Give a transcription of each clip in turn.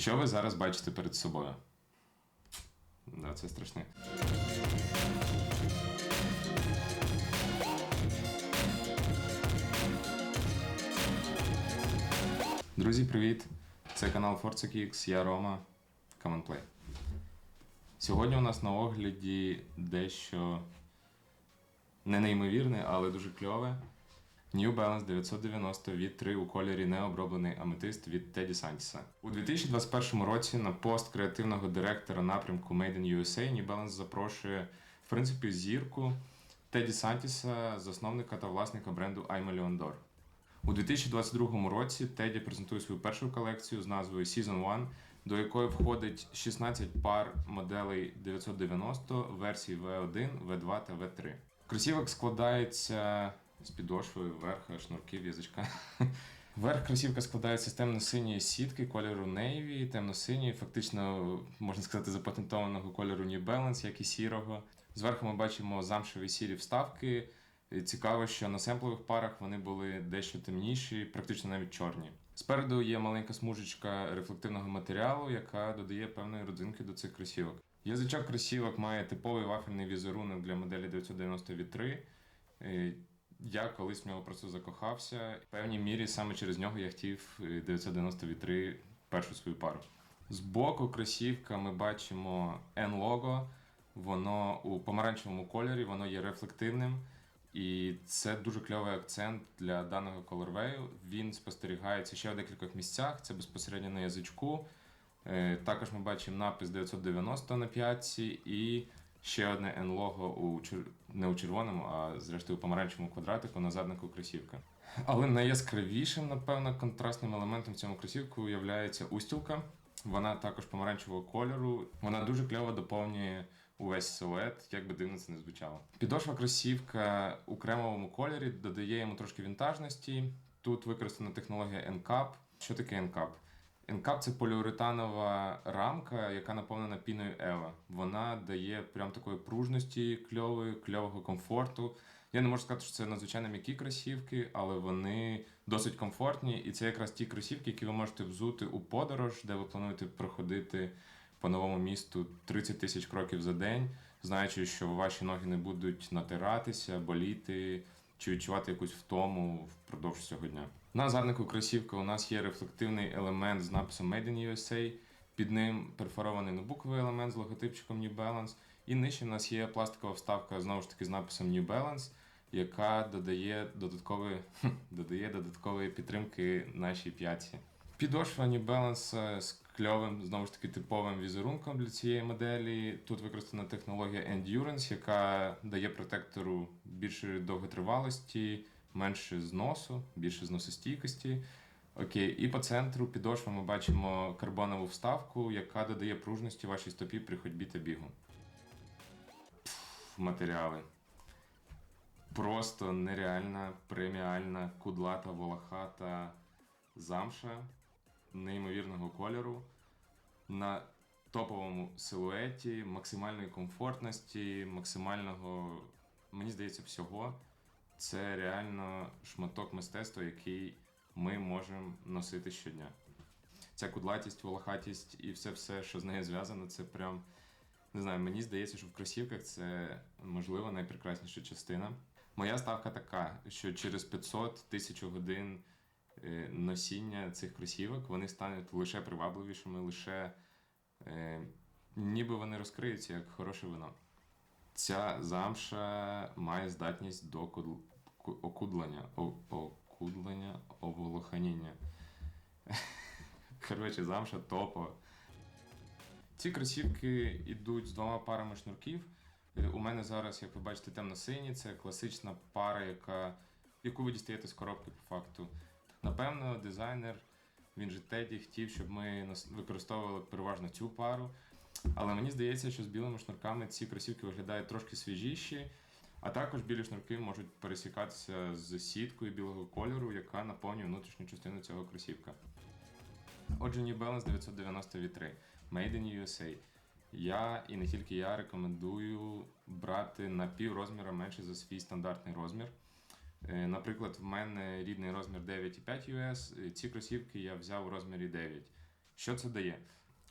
Що ви зараз бачите перед собою? Да, це страшне. Друзі, привіт! Це канал Forza Kicks, я Рома. Come and play. Сьогодні у нас на огляді дещо не неймовірне, але дуже кльове. New Balance 990 від 3 у кольорі необроблений аметист від Теді Сантіса. У 2021 році на пост креативного директора напрямку Made in USA New Balance запрошує, в принципі, зірку Теді Сантіса, засновника та власника бренду I Million Door. У 2022 році Теді презентує свою першу колекцію з назвою Season 1, до якої входить 16 пар моделей 990 версій V1, V2 та V3. Кросівок складається з підошвою, верха, шнурків, язичка. Верх кросівка складається з темно-синьої сітки кольору Navy, темно-синьої, фактично, можна сказати, запатентованого кольору New Balance, як і сірого. Зверху ми бачимо замшеві сірі вставки. І Цікаво, що на семплових парах вони були дещо темніші, практично навіть чорні. Спереду є маленька смужечка рефлективного матеріалу, яка додає певної родзинки до цих кросівок. Язичок кросівок має типовий вафельний візерунок для моделі 990 від 3. Е, Я колись в нього просто закохався. В певній мірі саме через нього я хотів е, 990 від 3 першу свою пару. Збоку кросівка ми бачимо N-лого. Воно у помаранчевому кольорі, воно є рефлективним. І це дуже кльовий акцент для даного колорвею. Він спостерігається ще в декількох місцях. Це безпосередньо на язичку. Е, Також ми бачимо напис 990 на п'ятці і ще одне N-лого у чер- не у червоному, а зрештою у помаранчевому квадратику на заднику кросівка. Але найяскравішим, напевно, контрастним елементом в цьому кросівку є устілка. Вона також помаранчевого кольору. Вона дуже кльово доповнює увесь силует, як би дивно це не звучало. Підошва кросівка у кремовому кольорі додає йому трошки вінтажності. Тут використана технологія NCAP. Що таке NCAP? NCAP – це поліуретанова рамка, яка наповнена піною Ева. Вона дає прям такої пружності кльової, кльового комфорту. Я не можу сказати, що це надзвичайно м'які кросівки, але вони досить комфортні. І це якраз ті кросівки, які ви можете взути у подорож, де ви плануєте проходити по новому місту 30 тисяч кроків за день, знаючи, що ваші ноги не будуть натиратися, боліти чи відчувати якусь втому впродовж цього дня. На заднику кросівки у нас є рефлективний елемент з написом Made in USA. Під ним перфорований нобуковий елемент з логотипчиком New Balance. І нижче в нас є пластикова вставка знову ж таки з написом New Balance, яка додає додаткової, додає додаткової підтримки нашій п'ятці. Підошва New Balance е, з кльовим, знову ж таки, типовим візерунком для цієї моделі. Тут використана технологія Endurance, яка дає протектору більше довготривалості, менше зносу, більше зносостійкості. Окей, і по центру підошви ми бачимо карбонову вставку, яка додає пружності вашій стопі при ходьбі та бігу. Пф, матеріали. Просто нереальна, преміальна, кудлата, волохата замша неймовірного кольору на топовому силуеті, максимальної комфортності, максимального, мені здається, всього. Це реально шматок мистецтва, який ми можемо носити щодня. Ця кудлатість, волохатість і все-все, що з нею зв'язано, це прям. Не знаю, мені здається, що в кросівках це можливо найпрекрасніша частина. Моя ставка така, що через 500 тисяч годин е, носіння цих кросівок вони стануть лише привабливішими, лише е, ніби вони розкриються як хороше вино. Ця замша має здатність до окудлення, окудлення, оволоханіння. Коротше, замша топова. Ці кросівки йдуть з двома парами шнурків. Е, У мене зараз, як ви бачите, темно-сині. Це класична пара, яка, яку ви дістаєте з коробки по факту. Напевно, дизайнер, він же Теді, хотів, щоб ми використовували переважно цю пару. Але мені здається, що з білими шнурками ці кросівки виглядають трошки свіжіші. А також білі шнурки можуть пересікатися з сіткою білого кольору, яка наповнює внутрішню частину цього кросівка. Отже, New Balance 990 V3 Made in USA. Я і не тільки я рекомендую брати на пів розміра менше за свій стандартний розмір. Е, Наприклад, в мене рідний розмір 9,5 US. Ці кросівки я взяв у розмірі 9. Що це дає?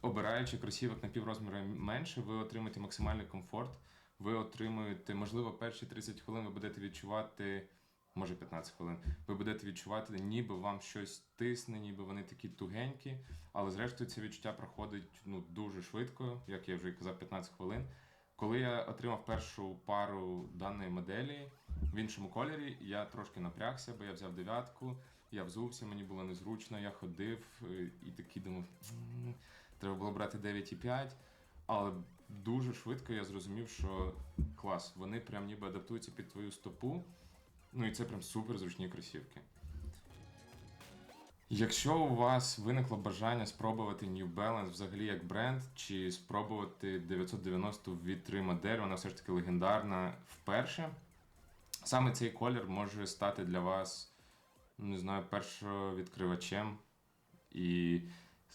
Обираючи кросівок на піврозміра менше, ви отримаєте максимальний комфорт. Ви отримуєте, можливо, перші 30 хвилин ви будете відчувати, може 15 хвилин, ви будете відчувати, ніби вам щось тисне, ніби вони такі тугенькі, але зрештою це відчуття проходить ну, дуже швидко, як я вже казав, 15 хвилин. Коли я отримав першу пару даної моделі в іншому кольорі, я трошки напрягся, бо я взяв дев'ятку, я взувся, мені було незручно, я ходив е, і такий думав, «М, треба було брати 9,5. Але дуже швидко я зрозумів, що клас, вони прям ніби адаптуються під твою стопу. Ну і це прям супер зручні кросівки. Якщо у вас виникло бажання спробувати New Balance взагалі як бренд, чи спробувати 990 від 3 модель, вона все ж таки легендарна вперше. Саме цей колір може стати для вас, не знаю, першовідкривачем і,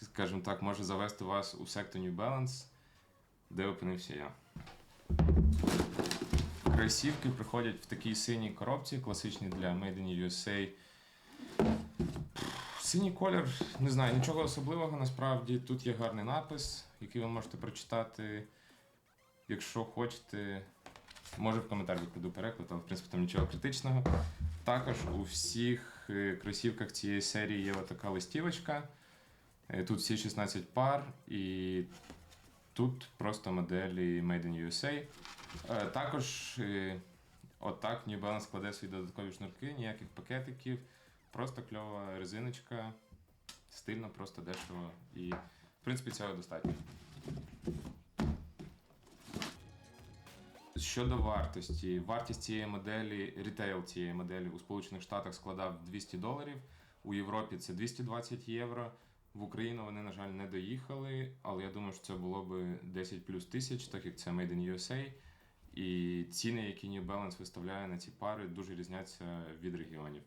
скажімо так, може завести вас у секту New Balance, де опинився я. Кросівки приходять в такій синій коробці, класичній для Made in USA. Синій колір, не знаю, нічого особливого насправді. Тут є гарний напис, який ви можете прочитати. Якщо хочете, може в коментарі викладу переклад, але в принципі там нічого критичного. Також у всіх е, кросівках цієї серії є така листівочка. Е, Тут всі 16 пар, і тут просто моделі Made in USA. Е, Також е, отак New Balance складе свої додаткові шнурки, ніяких пакетиків. Просто кльова резиночка, стильно, просто дешево. І, в принципі, цього достатньо. Щодо вартості, вартість цієї моделі, рітейл цієї моделі у Сполучених Штатах складав 200 доларів, у Європі це 220 євро. В Україну вони, на жаль, не доїхали, але я думаю, що це було би 10 плюс тисяч, так як це Made in USA. І ціни, які New Balance виставляє на ці пари, дуже різняться від регіонів.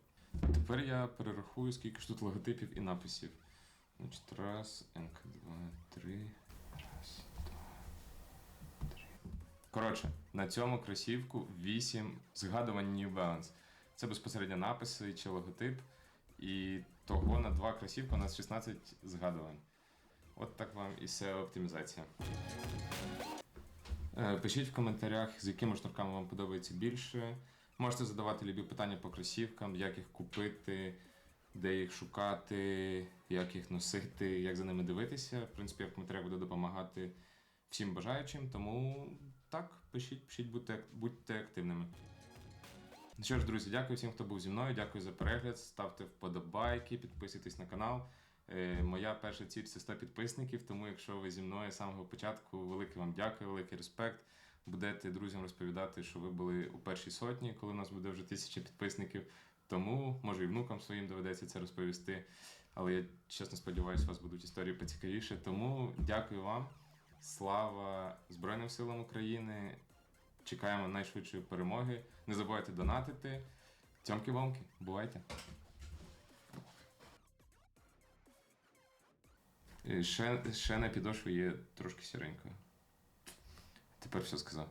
Тепер я перерахую, скільки ж тут логотипів і написів. Значить, раз, НК, два, три. Раз, два, три. Коротше, на цьому кросівку 8 згадувань New Balance. Це безпосередньо написи чи логотип. І того на два кросівка у нас 16 згадувань. От так вам і SEO оптимізація. Е, Пишіть в коментарях, з якими шнурками вам подобається більше. Можете задавати любі питання по кросівкам, як їх купити, де їх шукати, як їх носити, як за ними дивитися. В принципі, я в коментарях буду допомагати всім бажаючим. Тому так, пишіть, пишіть, будьте, будьте активними. Ну Що ж, друзі, дякую всім, хто був зі мною. Дякую за перегляд. Ставте вподобайки, підписуйтесь на канал. Е, Моя перша ціль це 100 підписників, тому якщо ви зі мною з самого початку, велике вам дякую, великий респект. Будете друзям розповідати, що ви були у першій сотні, коли у нас буде вже тисяча підписників. Тому, може, і внукам своїм доведеться це розповісти. Але я чесно сподіваюся, у вас будуть історії поцікавіше. Тому дякую вам. Слава Збройним силам України. Чекаємо найшвидшої перемоги. Не забувайте донатити. Цьомки-бомки, бувайте! Е, Ще, ще на підошві є трошки сіренькою. Тепер все сказав.